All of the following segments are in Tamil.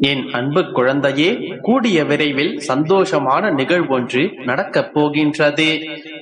என் அன்பு குழந்தையே கூடிய விரைவில் சந்தோஷமான நிகழ்வொன்று நடக்கப் போகின்றது.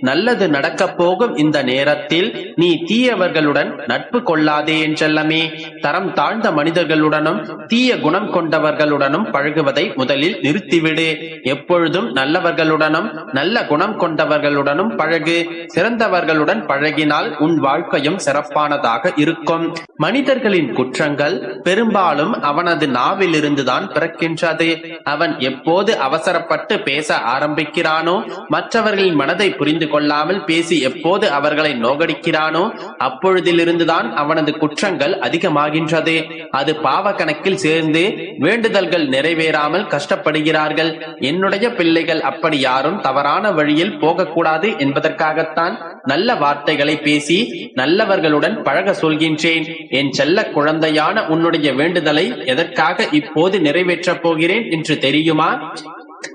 நல்லது நடக்கப் போகும் இந்த நேரத்தில் நீ தீயவர்களுடன் நட்பு கொள்ளாதே என்றெல்லாமே தரம் தாழ்ந்த மனிதர்களுடனும் தீய குணம் கொண்டவர்களுடனும் பழகுவதை முதலில் நிறுத்திவிடு. எப்பொழுதும் நல்லவர்களுடனும் நல்ல குணம் கொண்டவர்களுடனும் பழகு. சிறந்தவர்களுடன் பழகினால் உன் வாழ்க்கையும் சிறப்பானதாக இருக்கும். மனிதர்களின் குற்றங்கள் பெரும்பாலும் அவனது நாவிலிருந்துதான் பிறக்கின்றது. அவன் எப்போது அவசரப்பட்டு பேச ஆரம்பிக்கிறானோ மற்றவர்களின் மனதை புரிந்து கொள்ளாமல் பேசி எப்போது அவர்களை நோகடிக்கிறானோ அப்பொழுதிலிருந்துதான் அவனது குற்றங்கள் அதிகமாகின்றது. அது பாவ கணக்கில் சேர்ந்து வேண்டுதல்கள் நிறைவேறாமல் கஷ்டப்படுகிறார்கள். என்னுடைய பிள்ளைகள் அப்படி யாரும் தவறான வழியில் போகக்கூடாது என்பதற்காகத்தான் நல்ல வார்த்தைகளை பேசி நல்லவர்களுடன் பழக சொல்கின்றேன். என் செல்ல குழந்தையான உன்னுடைய வேண்டுதலை எதற்காக இப்போது நிறைவேற்றப் போகிறேன் என்று தெரியுமா?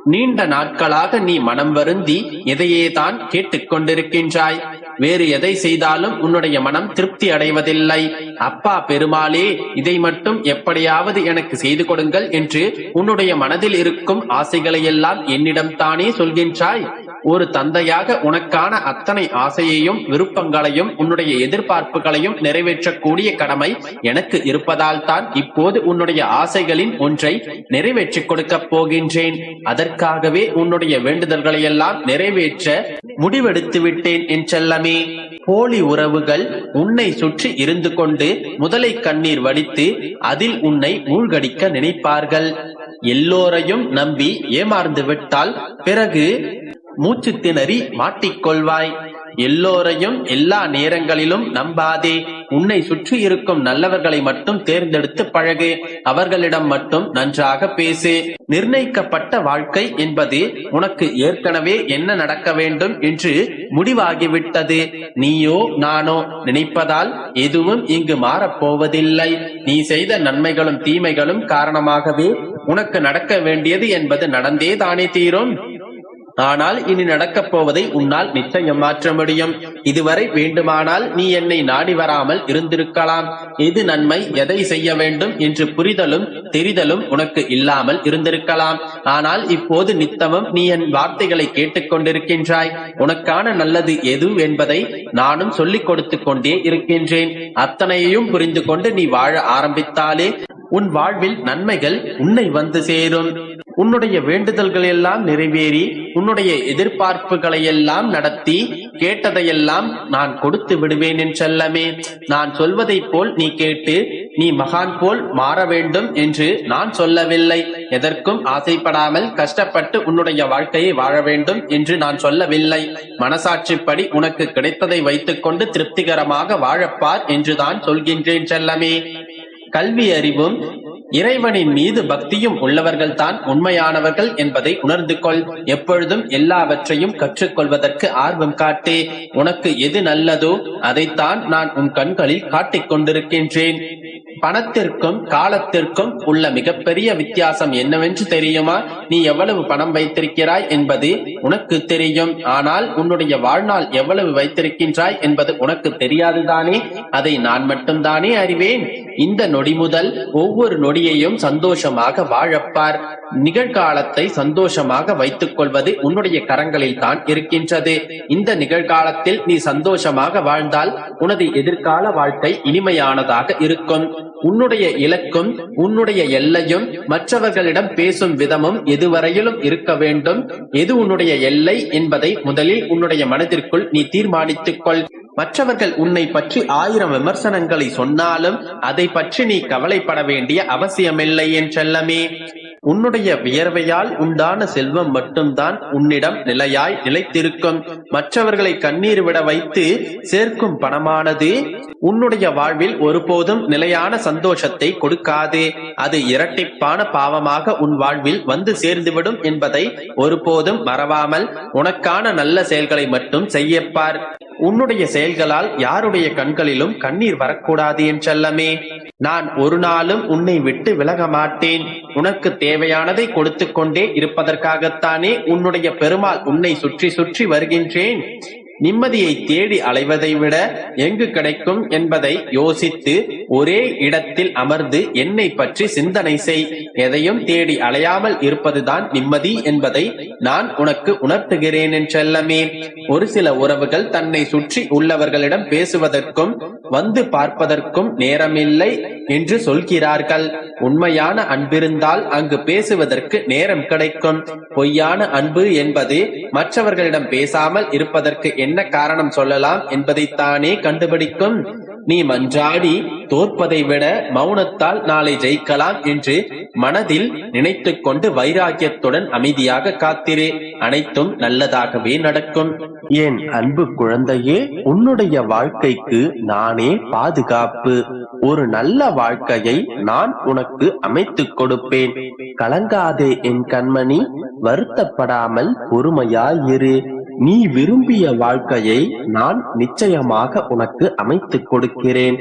நீண்ட நாட்களாக நீ மனம் வருந்தி எதையேதான் கேட்டுக்கொண்டிருக்கின்றாய். வேறு எதை செய்தாலும் உன்னுடைய மனம் திருப்தி அடைவதில்லை. அப்பா பெருமாளே இதை மட்டும் எப்படியாவது எனக்கு செய்து கொடுங்கள் என்று உன்னுடைய மனதில் இருக்கும் ஆசைகளையெல்லாம் என்னிடம் தானே சொல்கின்றாய். ஒரு தந்தையாக உனக்கான அத்தனை ஆசையையும் விருப்பங்களையும் உன்னுடைய எதிர்பார்ப்புகளையும் நிறைவேற்றக்கூடிய கடமை எனக்கு இருப்பதால் தான் இப்போது உன்னுடைய ஆசைகளின் ஒன்றை நிறைவேற்றிக் கொடுக்கப் போகின்றேன். அதற்காகவே உன்னுடைய வேண்டுதல்களை எல்லாம் நிறைவேற்ற முடிவெடுத்து விட்டேன் என் செல்லமே. போலி உறவுகள் உன்னை சுற்றி இருந்து கொண்டு முதலை கண்ணீர் வடித்து அதில் உன்னை மூழ்கடிக்க நினைப்பார்கள். எல்லோரையும் நம்பி ஏமாந்து விட்டால் பிறகு மூச்சு திணறி மாட்டிக்கொள்வாய். எல்லோரையும் எல்லா நேரங்களிலும் நம்பாதே. உன்னை சுற்றி இருக்கும் நல்லவர்களை மட்டும் தேர்ந்தெடுத்து பழகு. அவர்களிடம் மட்டும் நன்றாக பேசு. நிர்ணயிக்கப்பட்ட வாழ்க்கை என்பது உனக்கு ஏற்கனவே என்ன நடக்க வேண்டும் என்று முடிவாகிவிட்டது. நீயோ நானோ நினைப்பதால் எதுவும் இங்கு மாறப்போவதில்லை. நீ செய்த நன்மைகளும் தீமைகளும் காரணமாகவே உனக்கு நடக்க வேண்டியது என்பது நடந்தே தானே தீரும். ஆனால் இனி நடக்கப் போவதை உன்னால் நிச்சயம் மாற்ற முடியும். இதுவரை வேண்டுமானால் நீ என்னை நாடி வராமல் இருந்திருக்கலாம். எது நன்மை எதை செய்ய வேண்டும் என்று புரிதலும் தெரிதலும் உனக்கு இல்லாமல் இருந்திருக்கலாம். ஆனால் இப்போது நித்தமும் நீ என் வார்த்தைகளை கேட்டுக்கொண்டிருக்கின்றாய் உனக்கான நல்லது எது என்பதை நானும் சொல்லிக் கொடுத்து கொண்டே இருக்கின்றேன். அத்தனையையும் புரிந்து கொண்டு நீ வாழ ஆரம்பித்தாலே உன் வாழ்வில் நன்மைகள் உன்னை வந்து சேரும். உன்னுடைய வேண்டுதல்கள் எல்லாம் நிறைவேறி உன்னுடைய எதிர்பார்ப்புகளை எல்லாம் நடத்தி கேட்டதையெல்லாம் நான் கொடுத்து விடுவேன் என் செல்லமே. நான் சொல்வதைப் போல் நீ கேட்டு நீ மகான் போல் மாற வேண்டும் என்று நான் சொல்லவில்லை. எதற்கும் ஆசைப்படாமல் கஷ்டப்பட்டு உன்னுடைய வாழ்க்கையை வாழ வேண்டும் என்று நான் சொல்லவில்லை. மனசாட்சிப்படி உனக்கு கிடைத்ததை வைத்துக்கொண்டு திருப்திகரமாக வாழப்பார் என்றுதான் சொல்கின்றேன் செல்லமே. கல்வி அறிவும் இறைவனின் மீது பக்தியும் உள்ளவர்கள் தான் உண்மையானவர்கள் என்பதை உணர்ந்து கொள். எப்பொழுதும் எல்லாவற்றையும் கற்றுக்கொள்வதற்கு ஆர்வம் காட்டே உனக்கு எது நல்லதோ அதைத்தான் நான் உன் கண்களில் காட்டிக் கொண்டிருக்கின்றேன் பணத்திற்கும் காலத்திற்கும் உள்ள மிகப்பெரிய வித்தியாசம் என்னவென்று தெரியுமா? நீ எவ்வளவு பணம் வைத்திருக்கிறாய் என்பது உனக்கு தெரியும். ஆனால் உன்னுடைய வாழ்நாள் எவ்வளவு வைத்திருக்கின்றாய் என்பது உனக்கு தெரியாதுதானே? அதை நான் மட்டும்தானே அறிவேன். இந்த நொடி முதல் ஒவ்வொரு நொடியையும் சந்தோஷமாக வாழப்பார். நிகழ்காலத்தை சந்தோஷமாக வைத்துக் கொள்வது உன்னுடைய கரங்களில் தான் இருக்கின்றது. இந்த நிகழ்காலத்தில் நீ சந்தோஷமாக வாழ்ந்தால் உனது எதிர்கால வாழ்க்கை இனிமையானதாக இருக்கும். உன்னுடைய இலக்கும் உன்னுடைய எல்லையும் மற்றவர்களிடம் பேசும் விதமும் எதுவரையிலும் இருக்க வேண்டும். எது உன்னுடைய எல்லை என்பதை முதலில் உன்னுடைய மனதிற்குள் நீ தீர்மானித்துக் கொள். மற்றவர்கள் உன்னை பற்றி ஆயிரம் விமர்சனங்களை சொன்னாலும் அதை பற்றி நீ கவலைப்பட வேண்டிய அவசியமில்லை என் செல்லமே. உன்னுடைய வியர்வையால் உண்டான செல்வம் மட்டும்தான் உன்னிடம் நிலையாய் நிலைத்திருக்கும். மற்றவர்களை கண்ணீர் விட வைத்து சேர்க்கும் பணமானது உன்னுடைய வாழ்வில் ஒருபோதும் நிலையான சந்தோஷத்தை கொடுக்காது. அது இரட்டிப்பான பாவமாக உன் வாழ்வில் வந்து சேர்ந்துவிடும் என்பதை ஒருபோதும் மறவாமல் உனக்கான நல்ல செயல்களை மட்டும் செய்யப்பார். உன்னுடைய செயல்களால் யாருடைய கண்களிலும் கண்ணீர் வரக்கூடாது என் செல்லமே. நான் ஒரு நாளும் உன்னை விட்டு விலக மாட்டேன் உனக்கு தேவையானதை கொடுத்து கொண்டே இருப்பதற்காகத்தானே உன்னுடைய பெருமாள் உன்னை சுற்றி சுற்றி வருகின்றேன். நிம்மதியை தேடி அலைவதை விட எங்கு கிடைக்கும் என்பதை யோசித்து ஒரே இடத்தில் அமர்ந்து என்னை பற்றி சிந்தனை செய். எதையும் தேடி அலையாமல் இருப்பதுதான் நிம்மதி என்பதை நான் உனக்கு உணர்த்துகிறேன் என்றல்லமே ஒரு சில உறவுகள் தன்னை சுற்றி உள்ளவர்களிடம் பேசுவதற்கும் வந்து பார்ப்பதற்கும் நேரமில்லை என்று சொல்கிறார்கள். உண்மையான அன்பிருந்தால் அங்கு பேசுவதற்கு நேரம் கிடைக்கும். பொய்யான அன்பு என்பது மற்றவர்களிடம் பேசாமல் இருப்பதற்கு என்ன காரணம் சொல்லலாம் என்பதைத்தானே கண்டுபிடிக்கும். நீ மன்றாடி தோற்பதை விட மௌனத்தால் நாளை ஜெயிக்கலாம் என்று மனதில் நினைத்துக் கொண்டு வைராக்கியத்துடன் அமைதியாக காத்திரு. அனைத்தும் நல்லதாகவே நடக்கும். என் அன்பு குழந்தையே உன்னுடைய வாழ்க்கைக்கு நானே பாதுகாப்பு. ஒரு நல்ல வாழ்க்கையை நான் உனக்கு அமைத்துக் கொடுப்பேன். கலங்காதே என் கண்மணி வருத்தப்படாமல் பொறுமையாயிரு. நீ விரும்பிய வாழ்க்கையை நான் நிச்சயமாக உனக்கு அமைத்துக் கொடுக்கிறேன்.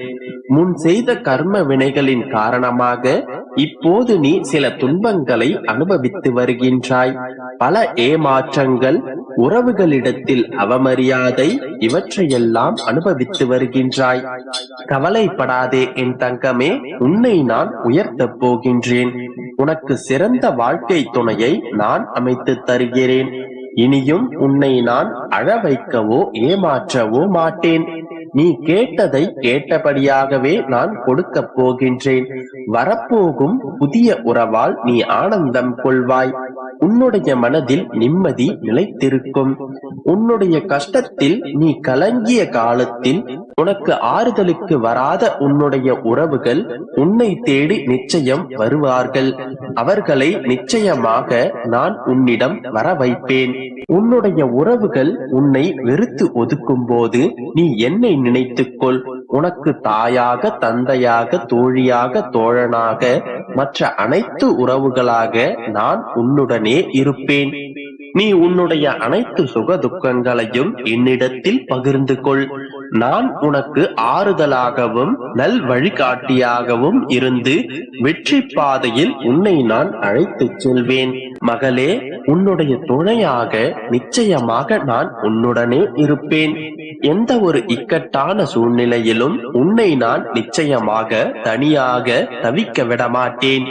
முன் செய்த கர்ம வினைகளின் காரணமாக இப்போது நீ சில துன்பங்களை அனுபவித்து வருகின்றாய். பல ஏமாற்றங்கள் உறவுகளிடத்தில் அவமரியாதை இவற்றையெல்லாம் அனுபவித்து வருகின்றாய். கவலைப்படாதே என் தங்கமே உன்னை நான் உயர்த்தப் போகின்றேன். உனக்கு சிறந்த வாழ்க்கை துணையை நான் அமைத்து தருகிறேன். இனியும் உன்னை நான் அழ வைக்கவோ ஏமாற்றவோ மாட்டேன். நீ கேட்டதை கேட்டபடியாகவே நான் கொடுக்கப் போகின்றேன். வரப்போகும் புதிய உறவால் நீ ஆனந்தம் கொள்வாய். உன்னுடைய மனதில் நிம்மதி நிலைத்திருக்கும். உன்னுடைய கஷ்டத்தில் நீ கலங்கிய காலத்தில் உனக்கு ஆறுதலுக்கு வராத உன்னுடைய உறவுகள் உன்னை தேடி நிச்சயம் வருவார்கள். அவர்களை நிச்சயமாக நான் உன்னிடம் வர வைப்பேன் உன்னுடைய உறவுகள் உன்னை வெறுத்து ஒதுக்கும் போது நீ என்னை நினைத்துக்கொள். உனக்கு தாயாக தந்தையாக தோழியாக தோழனாக மற்ற அனைத்து உறவுகளாக நான் உன்னுடனே இருப்பேன். நீ உன்னுடைய அனைத்து சுக துக்கங்களையும் என்னிடத்தில் பகிர்ந்து கொள். நான் உனக்கு ஆறுதலாகவும் நல் வழிகாட்டியாகவும் இருந்து வெற்றி பாதையில் உன்னை நான் அழைத்துச் செல்வேன். மகளே உன்னுடைய துணையாக நிச்சயமாக நான் உன்னுடனே இருப்பேன். எந்த ஒரு இக்கட்டான சூழ்நிலையிலும் உன்னை நான் நிச்சயமாக தனியாக தவிக்க விட மாட்டேன்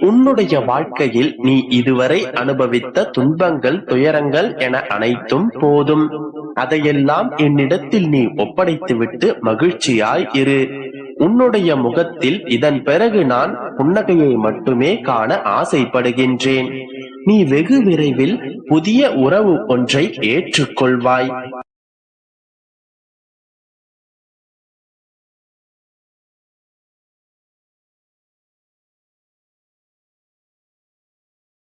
உன்னுடைய வாழ்க்கையில் நீ இதுவரை அனுபவித்த துன்பங்கள் துயரங்கள் என அனைத்தும் போதும். அதையெல்லாம் என்னிடத்தில் நீ ஒப்படைத்துவிட்டு மகிழ்ச்சியாய் இரு. உன்னுடைய முகத்தில் இதன் பிறகு நான் புன்னகையை மட்டுமே காண ஆசைப்படுகின்றேன். நீ வெகு விரைவில் புதிய உறவு ஒன்றை ஏற்றுக்கொள்வாய்.